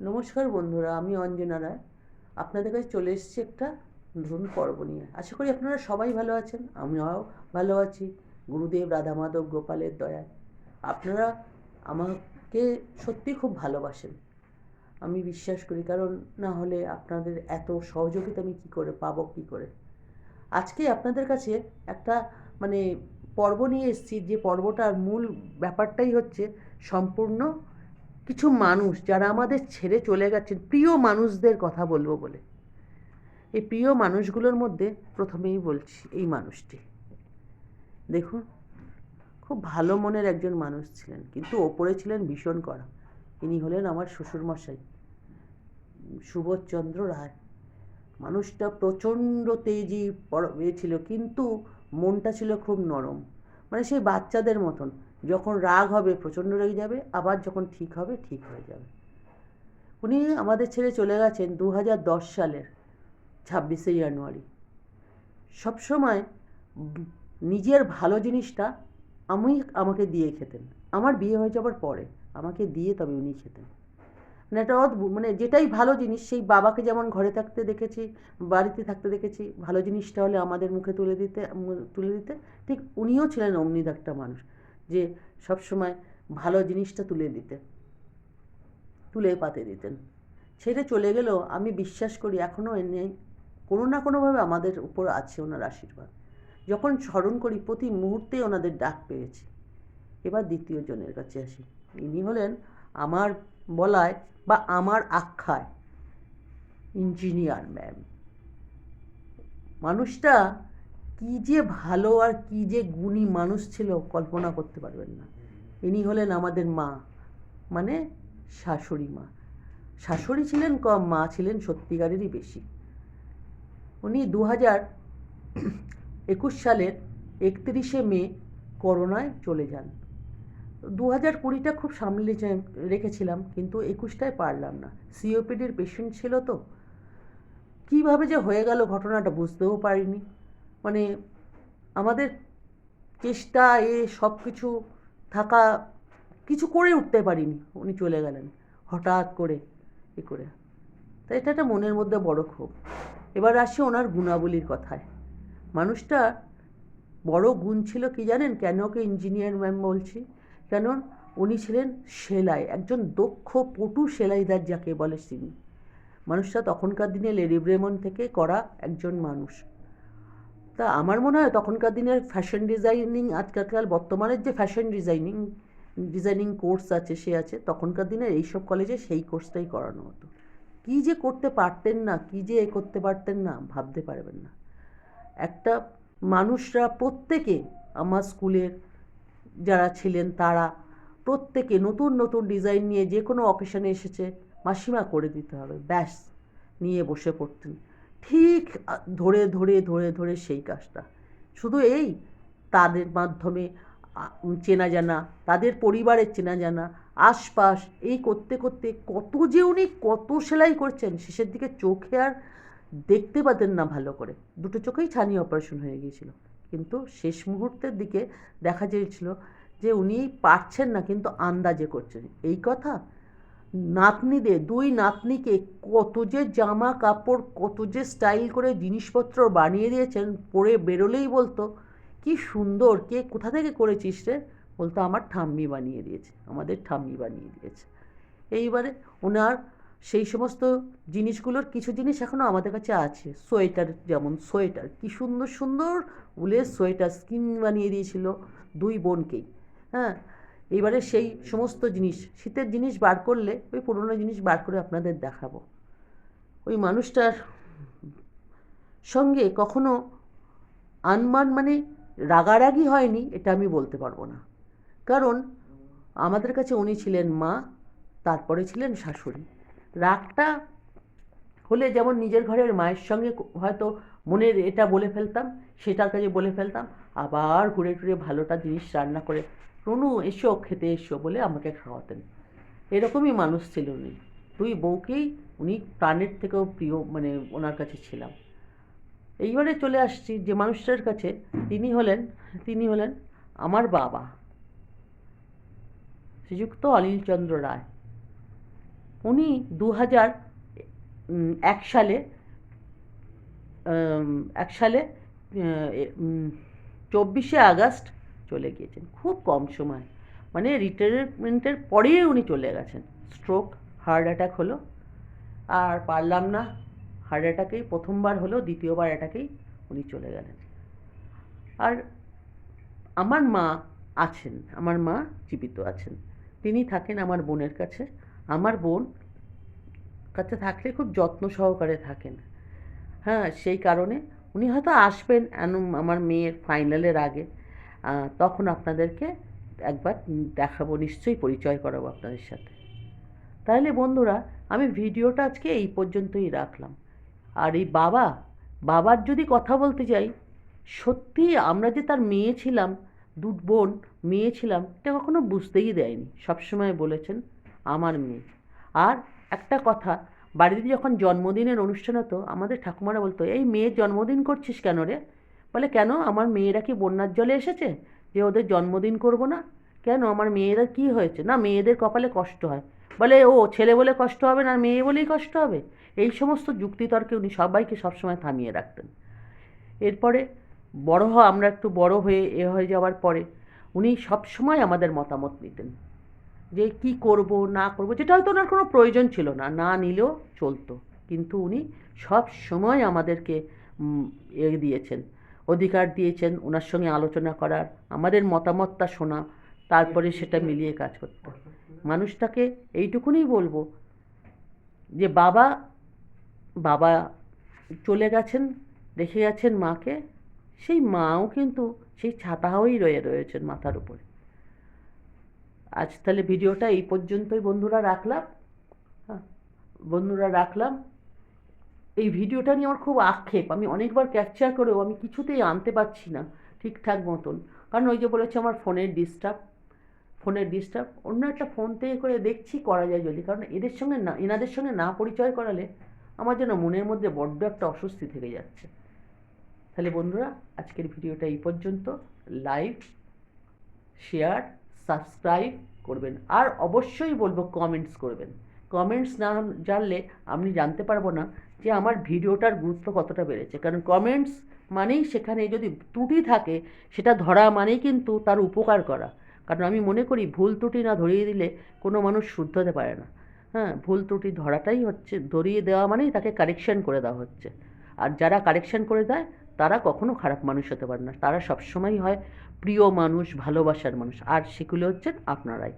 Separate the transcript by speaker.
Speaker 1: নমস্কার বন্ধুরা, আমি অঞ্জনা রায়। আপনাদের কাছে চলে এসেছি একটা নতুন পর্ব নিয়ে। আশা করি আপনারা সবাই ভালো আছেন, আমিও ভালো আছি। গুরুদেব রাধা মাধব গোপালের দয়ায়। আপনারা আমাকে সত্যি খুব ভালোবাসেন। আমি বিশ্বাস করি, কারণ না হলে আপনাদের এত সহযোগিতা আমি কী করে পাবো, কী করে? আজকে আপনাদের কাছে একটা মানে পর্ব নিয়ে এসেছি, যে পর্বটার মূল ব্যাপারটাই হচ্ছে সম্পূর্ণ কিছু মানুষ যারা আমাদের ছেড়ে চলে গেছেন, প্রিয় মানুষদের কথা বলব বলে। এই প্রিয় মানুষগুলোর মধ্যে প্রথমেই বলছি এই মানুষটি। দেখুন, খুব ভালো মনের একজন মানুষ ছিলেন, কিন্তু ওপরে ছিলেন ভীষণ করা ইনি হলেন আমার শ্বশুরমশাই, সুবোধচন্দ্র রায়। মানুষটা প্রচণ্ড তেজি ছিল, কিন্তু মনটা ছিল খুব নরম। মানে সেই বাচ্চাদের মতন। যখন রাগ হবে, প্রচণ্ড রেগে যাবে, আবার যখন ঠিক হবে, ঠিক হয়ে যাবে। উনি আমাদের ছেড়ে চলে গেছেন দু হাজার দশ সালের ছাব্বিশে জানুয়ারি। সবসময় নিজের ভালো জিনিসটা আমি আমাকে দিয়ে খেতেন। আমার বিয়ে হয়ে যাবার পরে, আমাকে দিয়ে তবে উনি খেতেন। মানে একটা অদ্ভুত মানে যেটাই ভালো জিনিস, সেই বাবাকে যেমন ঘরে থাকতে দেখেছি, বাড়িতে থাকতে দেখেছি, ভালো জিনিসটা হলে আমাদের মুখে তুলে দিতে তুলে দিতে ঠিক উনিও ছিলেন অমনি একটা মানুষ। যে সবসময় ভালো জিনিসটা তুলে দিতে তুলে পাতে দিতেন। ছেড়ে চলে গেলেও আমি বিশ্বাস করি এখনও নেই, কোনো না কোনোভাবে আমাদের উপর আছে ওনার আশীর্বাদ। যখন স্মরণ করি প্রতি মুহূর্তে ওনাদের ডাক পেয়েছি। এবার দ্বিতীয় জনের কাছে আসি। ইনি হলেন আমার বলায় বা আমার আখ্যায় ইঞ্জিনিয়ার ম্যাম। মানুষটা কি যে ভালো আর কি যে গুণী মানুষ ছিল কল্পনা করতে পারবেন না। ইনি হলেন আমাদের মা মানে শাশুড়ি মা। শাশুড়ি ছিলেন কম, মা ছিলেন সত্যিকারেরই বেশি। উনি দু হাজার একুশ সালের একত্রিশে মে করোনায় চলে যান। দু হাজার কুড়িটা খুব সামলে রেখেছিলাম, কিন্তু একুশটায় পারলাম না। সিওপিডির পেশেন্ট ছিল তো। কীভাবে যে হয়ে গেল ঘটনাটা বুঝতেও পারিনি। মানে আমাদের চেষ্টা এ সব কিছু থাকা, কিছু করে উঠতে পারিনি। উনি চলে গেলেন, হঠাৎ করে এ করে। তাই এটা একটা মনের মধ্যে বড় ক্ষোভ। এবার আসি ওনার গুণাবলীর কথায়। মানুষটা বড় গুণ ছিল কি জানেন? কেন ওকে ইঞ্জিনিয়ার ম্যাম বলছি? কেন উনি ছিলেন সেলাই, একজন দক্ষ, পটু সেলাইদার যাকে বলে তিনি। মানুষটা তখনকার দিনে লেডি ব্রেমন থেকে করা একজন মানুষ। তা আমার মনে হয় তখনকার দিনের ফ্যাশন ডিজাইনিং আজকালকার বর্তমানের যে ফ্যাশন ডিজাইনিং ডিজাইনিং কোর্স আছে, সে আছে, তখনকার দিনে এইসব কলেজে সেই কোর্সটাই করানো হতো। কী যে করতে পারতেন না, কী যে এ করতে পারতেন না, ভাবতে পারবেন না। একটা মানুষরা প্রত্যেকে, আমার স্কুলের যারা ছিলেন তারা প্রত্যেকে নতুন নতুন ডিজাইন নিয়ে যে কোনো অকেশনে এসেছে, মাসিমা করে দিতে হবে, ব্যাস, নিয়ে বসে পড়তেন। ঠিক ধরে ধরে ধরে ধরে সেই কাজটা। শুধু এই, তাদের মাধ্যমে চেনা জানা, তাদের পরিবারের চেনা জানা, আশপাশ, এই করতে করতে কত যে উনি কত সেলাই করছেন, শেষের দিকে চোখে আর দেখতে পাতেন না ভালো করে। দুটো চোখেই ছানি অপারেশন হয়ে গিয়েছিল। কিন্তু শেষ মুহূর্তের দিকে দেখা গিয়েছিল যে উনি পারছেন না, কিন্তু আন্দাজে করছেন। এই কথা নাতনিদের, দুই নাতনিকে কত যে জামা কাপড়, কত যে স্টাইল করে জিনিসপত্র বানিয়ে দিয়েছেন, পরে বেরোলেই বলতো, কি সুন্দর, কে কোথা থেকে করেছিস রে? বলতো, আমার ঠাম্মি বানিয়ে দিয়েছে, আমাদের ঠাম্মি বানিয়ে দিয়েছে। এইবারে ওনার সেই সমস্ত জিনিসগুলোর কিছু জিনিস এখনও আমাদের কাছে আছে, সোয়েটার, যেমন সোয়েটার। কি সুন্দর সুন্দর উলের সোয়েটার, স্কিন বানিয়ে দিয়েছিল দুই বোনকেই হ্যাঁ? এবারে সেই সমস্ত জিনিস, শীতের জিনিস বার করলে, ওই পুরনো জিনিস বার করে আপনাদের দেখাবো। ওই মানুষটার সঙ্গে কখনো আনমান মানে রাগারাগি হয়নি, এটা আমি বলতে পারব না। কারণ আমাদের কাছে উনি ছিলেন মা, তারপরে ছিলেন শাশুড়ি। রাগটা হলে যেমন নিজের ঘরের মায়ের সঙ্গে হয়তো মনের এটা বলে ফেলতাম, সেটার কাছে বলে ফেলতাম, আবার ঘুরে টুরে ভালোটা জিনিস রান্না করে রনু এসো, খেতে এসো বলে আমাকে খাওয়াতেন। এরকমই মানুষ ছিল উনি। দুই বউকেই উনি প্রাণের থেকেও প্রিয় মানে ওনার কাছে ছিলাম। এইবারে চলে আসছি যে মানুষটার কাছে, তিনি হলেন তিনি হলেন আমার বাবা, শ্রীযুক্ত অনিলচন্দ্র রায়। উনি দু হাজার এক সালে এক সালে চব্বিশে আগস্ট চলে গিয়েছেন। খুব কম সময়। মানে রিটায়ারমেন্টের পরেই উনি চলে গেছেন। স্ট্রোক হার্ট অ্যাটাক হলো। আর পারলাম না হার্ট অ্যাটাকেই প্রথমবার হলো, দ্বিতীয়বার অ্যাটাকেই উনি চলে গেলেন। আর আমার মা আছেন, আমার মা জীবিত আছেন। তিনি থাকেন আমার বোনের কাছে। আমার বোন কাছে থাকলে খুব যত্ন সহকারে থাকেন। হ্যাঁ সেই কারণে উনি হয়তো আসবেন আমার মেয়ের ফাইনালের আগে। তখন আপনাদেরকে একবার দেখাবো, নিশ্চয়ই পরিচয় করাবো আপনাদের সাথে। তাহলে বন্ধুরা, আমি ভিডিওটা আজকে এই পর্যন্তই রাখলাম। আর এই বাবা, বাবার যদি কথা বলতে যাই, সত্যি আমরা যে তার মেয়ে ছিলাম দু বোন, মেয়ে ছিলাম, এটা কখনো বুঝতেই দেয়নি। সবসময় বলেছেন, আমার মেয়ে। আর একটা কথা, বাড়িতে যখন জন্মদিনের অনুষ্ঠান হতো, আমাদের ঠাকুমারা বলতো, এই মেয়ের জন্মদিন করছিস কেন রে? বলে, কেন? আমার মেয়েরা কি বন্যার জলে এসেছে? যে ওদের জন্মদিন করব না? কেন? আমার মেয়েরা কি হয়েছে? না, মেয়েদের কপালে কষ্ট হয়। বলে, ও ছেলে বলে কষ্ট হবে না মেয়ে বলেই কষ্ট হবে? এই সমস্ত যুক্তিতর্কে উনি সবাইকে সবসময় থামিয়ে রাখতেন। এরপরে বড় হ আমরা একটু বড় হয়ে এ হয়ে যাওয়ার পরে উনি সবসময় আমাদের মতামত নিতেন। যে কি করব, না করব, যেটা হয়তো ওনার কোনো প্রয়োজন ছিল না না নিলেও চলতো। কিন্তু উনি সব সময় আমাদেরকে এ দিয়েছেন। অধিকার দিয়েছেন ওনার সঙ্গে আলোচনা করার, আমাদের মতামতটা শোনা, তারপরে সেটা মিলিয়ে কাজ করতে মানুষটাকে এইটুকুনি বলব যে বাবা বাবা চলে গেছেন, রেখে গেছেন মাকে, সেই মাও কিন্তু সেই ছাতা হয়েই রয়ে রয়েছেন মাথার উপরে। আজ তাহলে ভিডিওটা এই পর্যন্তই, বন্ধুরা রাখলাম। হ্যাঁ বন্ধুরা রাখলাম। এই ভিডিওটা নিয়ে আমার খুব আক্ষেপ। আমি অনেকবার ক্যাপচার করেও আমি কিছুতেই আনতে পারছি না ঠিকঠাক মতন। কারণ ওই যে বলেছে আমার ফোনের ডিস্টার্ব ফোনের ডিস্টার্ব অন্য একটা ফোন থেকে করে দেখছি করা যায় যদি। কারণ এদের সঙ্গে না, এনাদের সঙ্গে না পরিচয় করালে আমার যেন মনের মধ্যে বড্ড একটা অস্বস্তি থেকে যাচ্ছে। তাহলে বন্ধুরা, আজকের ভিডিওটা এই পর্যন্ত। লাইক শেয়ার সাবস্ক্রাইব করবেন। আর অবশ্যই বলব কমেন্টস করবেন। কমেন্টস না জানলে আমি জানতে পারব না যে আমার ভিডিওটার গুরুত্ব কতটা বেড়েছে। কারণ কমেন্টস মানেই সেখানে যদি ত্রুটি থাকে, সেটা ধরা মানেই কিন্তু তার উপকার করা। কারণ আমি মনে করি ভুল ত্রুটি না ধরিয়ে দিলে কোনো মানুষ শুদ্ধ হতে পারে না। হ্যাঁ ভুল ত্রুটি ধরাটাই হচ্ছে, ধরিয়ে দেওয়া মানেই তাকে কারেকশান করে দেওয়া হচ্ছে। আর যারা কারেকশান করে দেয়, তারা কখনো খারাপ মানুষ হতে পারে না। তারা সবসময় হয় প্রিয় মানুষ, ভালোবাসার মানুষ। আর সেগুলো হচ্ছেন আপনারাই।